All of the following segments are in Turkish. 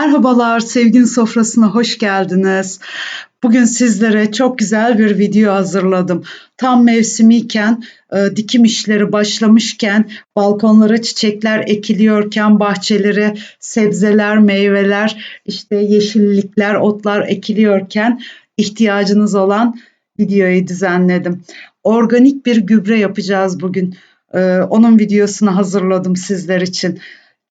Merhabalar, sevgin sofrasına hoş geldiniz. Bugün sizlere çok güzel bir video hazırladım. Tam mevsimiyken, e, dikim işleri başlamışken, balkonlara çiçekler ekiliyorken, bahçelere sebzeler, meyveler, işte yeşillikler, otlar ekiliyorken ihtiyacınız olan videoyu düzenledim. Organik bir gübre yapacağız bugün. E, onun videosunu hazırladım sizler için.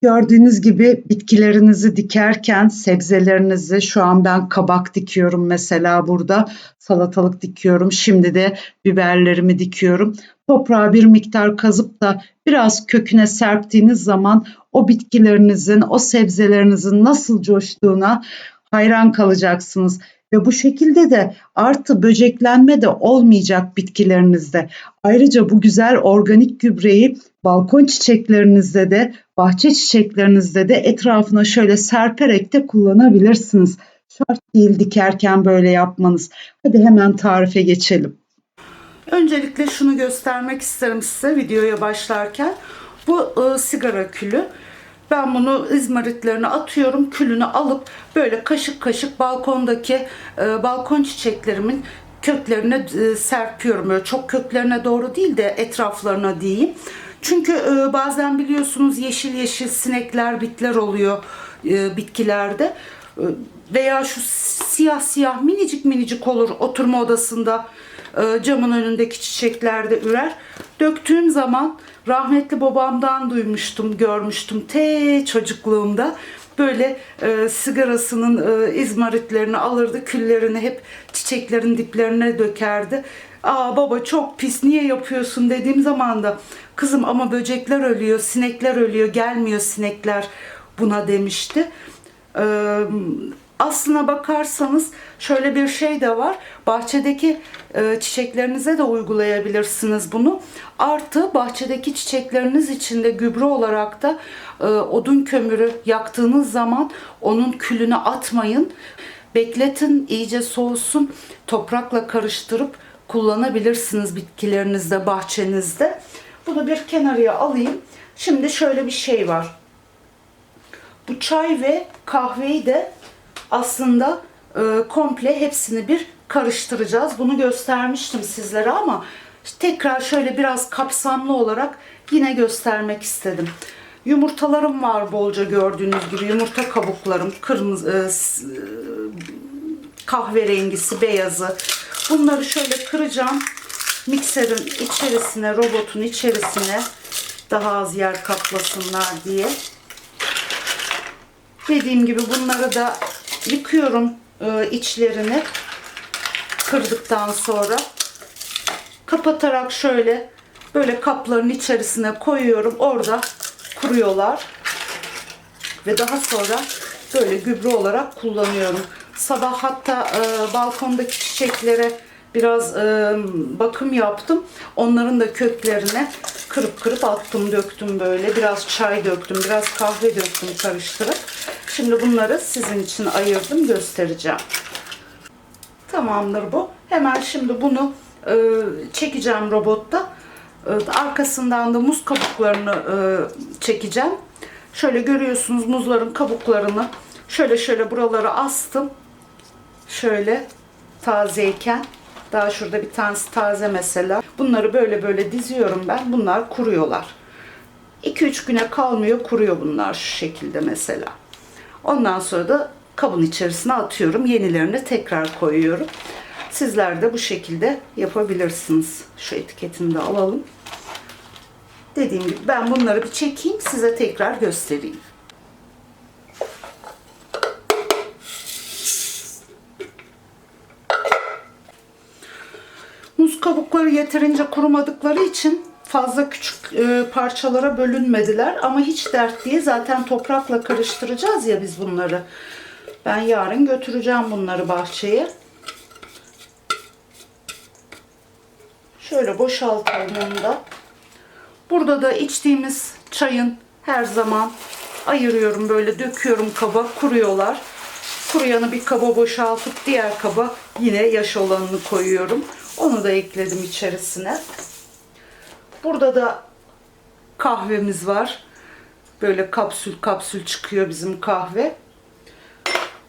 Gördüğünüz gibi bitkilerinizi dikerken sebzelerinizi şu an ben kabak dikiyorum mesela burada salatalık dikiyorum. Şimdi de biberlerimi dikiyorum. Toprağa bir miktar kazıp da biraz köküne serptiğiniz zaman o bitkilerinizin, o sebzelerinizin nasıl coştuğuna hayran kalacaksınız. Ve bu şekilde de artı böceklenme de olmayacak bitkilerinizde. Ayrıca bu güzel organik gübreyi balkon çiçeklerinizde de bahçe çiçeklerinizde de etrafına şöyle serperek de kullanabilirsiniz. Şart değil dikerken böyle yapmanız. Hadi hemen tarife geçelim. Öncelikle şunu göstermek isterim size videoya başlarken. Bu e, sigara külü. Ben bunu izmaritlerine atıyorum. Külünü alıp böyle kaşık kaşık balkondaki e, balkon çiçeklerimin köklerine e, serpiyorum. Böyle çok köklerine doğru değil de etraflarına diyeyim. Çünkü e, bazen biliyorsunuz yeşil yeşil sinekler, bitler oluyor e, bitkilerde. E, veya şu siyah siyah minicik minicik olur oturma odasında e, camın önündeki çiçeklerde ürer. Döktüğüm zaman rahmetli babamdan duymuştum, görmüştüm te çocukluğumda. Böyle e, sigarasının e, izmaritlerini alırdı, küllerini hep çiçeklerin diplerine dökerdi. Aa baba çok pis niye yapıyorsun dediğim zaman da kızım ama böcekler ölüyor, sinekler ölüyor, gelmiyor sinekler buna demişti. Ee, aslına bakarsanız şöyle bir şey de var. Bahçedeki e, çiçeklerinize de uygulayabilirsiniz bunu. Artı bahçedeki çiçekleriniz için de gübre olarak da e, odun kömürü yaktığınız zaman onun külünü atmayın. Bekletin, iyice soğusun. Toprakla karıştırıp kullanabilirsiniz bitkilerinizde, bahçenizde. Bunu bir kenarıya alayım. Şimdi şöyle bir şey var. Bu çay ve kahveyi de aslında e, komple hepsini bir karıştıracağız. Bunu göstermiştim sizlere ama tekrar şöyle biraz kapsamlı olarak yine göstermek istedim. Yumurtalarım var bolca gördüğünüz gibi. Yumurta kabuklarım, kırmızı, e, e, kahverengisi, beyazı. Bunları şöyle kıracağım. Mikserin içerisine, robotun içerisine daha az yer kaplasınlar diye. Dediğim gibi bunları da yıkıyorum e, içlerini kırdıktan sonra kapatarak şöyle böyle kapların içerisine koyuyorum. Orada kuruyorlar. Ve daha sonra böyle gübre olarak kullanıyorum. Sabah hatta e, balkondaki çiçeklere biraz e, bakım yaptım. Onların da köklerine kırıp kırıp attım, döktüm böyle. Biraz çay döktüm, biraz kahve döktüm karıştırıp. Şimdi bunları sizin için ayırdım, göstereceğim. Tamamdır bu. Hemen şimdi bunu e, çekeceğim robotta. E, arkasından da muz kabuklarını e, çekeceğim. Şöyle görüyorsunuz muzların kabuklarını şöyle şöyle buralara astım. Şöyle tazeyken daha şurada bir tanesi taze mesela. Bunları böyle böyle diziyorum ben. Bunlar kuruyorlar. 2-3 güne kalmıyor kuruyor bunlar şu şekilde mesela. Ondan sonra da kabın içerisine atıyorum. Yenilerini tekrar koyuyorum. Sizler de bu şekilde yapabilirsiniz. Şu etiketini de alalım. Dediğim gibi ben bunları bir çekeyim size tekrar göstereyim. Muz kabukları yeterince kurumadıkları için fazla küçük e, parçalara bölünmediler ama hiç dert değil. Zaten toprakla karıştıracağız ya biz bunları. Ben yarın götüreceğim bunları bahçeye. Şöyle boşaltalım onu da. Burada da içtiğimiz çayın her zaman ayırıyorum böyle döküyorum kaba kuruyorlar. Kuruyanı bir kaba boşaltıp diğer kaba yine yaş olanını koyuyorum. Onu da ekledim içerisine. Burada da kahvemiz var. Böyle kapsül kapsül çıkıyor bizim kahve.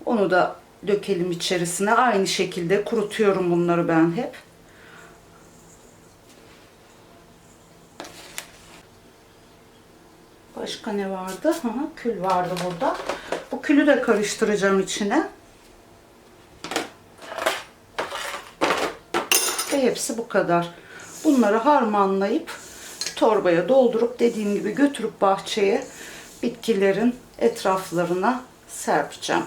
Onu da dökelim içerisine. Aynı şekilde kurutuyorum bunları ben hep. Başka ne vardı? Hı kül vardı burada. Bu külü de karıştıracağım içine. Ve hepsi bu kadar. Bunları harmanlayıp torbaya doldurup dediğim gibi götürüp bahçeye bitkilerin etraflarına serpeceğim.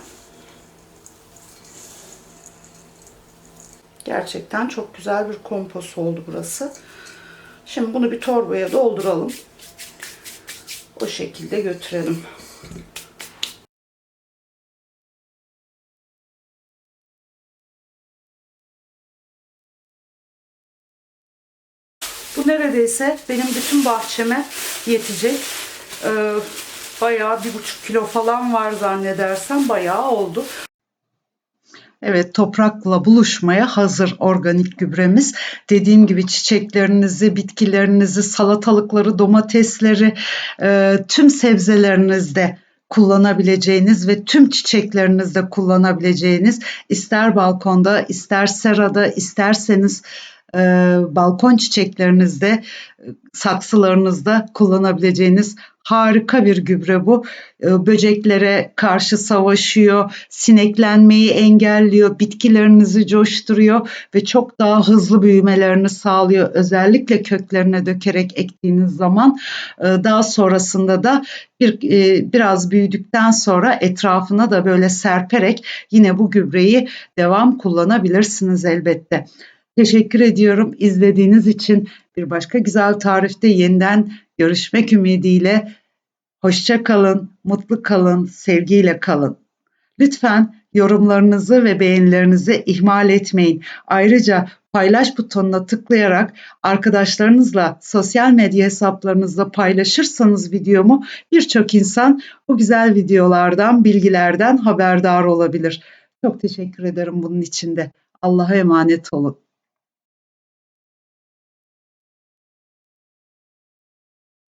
Gerçekten çok güzel bir kompost oldu burası. Şimdi bunu bir torbaya dolduralım. O şekilde götürelim. Bu neredeyse benim bütün bahçeme yetecek. Ee, bayağı bir buçuk kilo falan var zannedersem. Bayağı oldu. Evet toprakla buluşmaya hazır organik gübremiz. Dediğim gibi çiçeklerinizi, bitkilerinizi, salatalıkları, domatesleri, e, tüm sebzelerinizde kullanabileceğiniz ve tüm çiçeklerinizde kullanabileceğiniz ister balkonda, ister serada, isterseniz e, balkon çiçeklerinizde, saksılarınızda kullanabileceğiniz harika bir gübre bu. E, böceklere karşı savaşıyor, sineklenmeyi engelliyor, bitkilerinizi coşturuyor ve çok daha hızlı büyümelerini sağlıyor. Özellikle köklerine dökerek ektiğiniz zaman e, daha sonrasında da bir e, biraz büyüdükten sonra etrafına da böyle serperek yine bu gübreyi devam kullanabilirsiniz elbette. Teşekkür ediyorum izlediğiniz için. Bir başka güzel tarifte yeniden görüşmek ümidiyle. Hoşça kalın, mutlu kalın, sevgiyle kalın. Lütfen yorumlarınızı ve beğenilerinizi ihmal etmeyin. Ayrıca paylaş butonuna tıklayarak arkadaşlarınızla sosyal medya hesaplarınızda paylaşırsanız videomu birçok insan bu güzel videolardan, bilgilerden haberdar olabilir. Çok teşekkür ederim bunun için de. Allah'a emanet olun.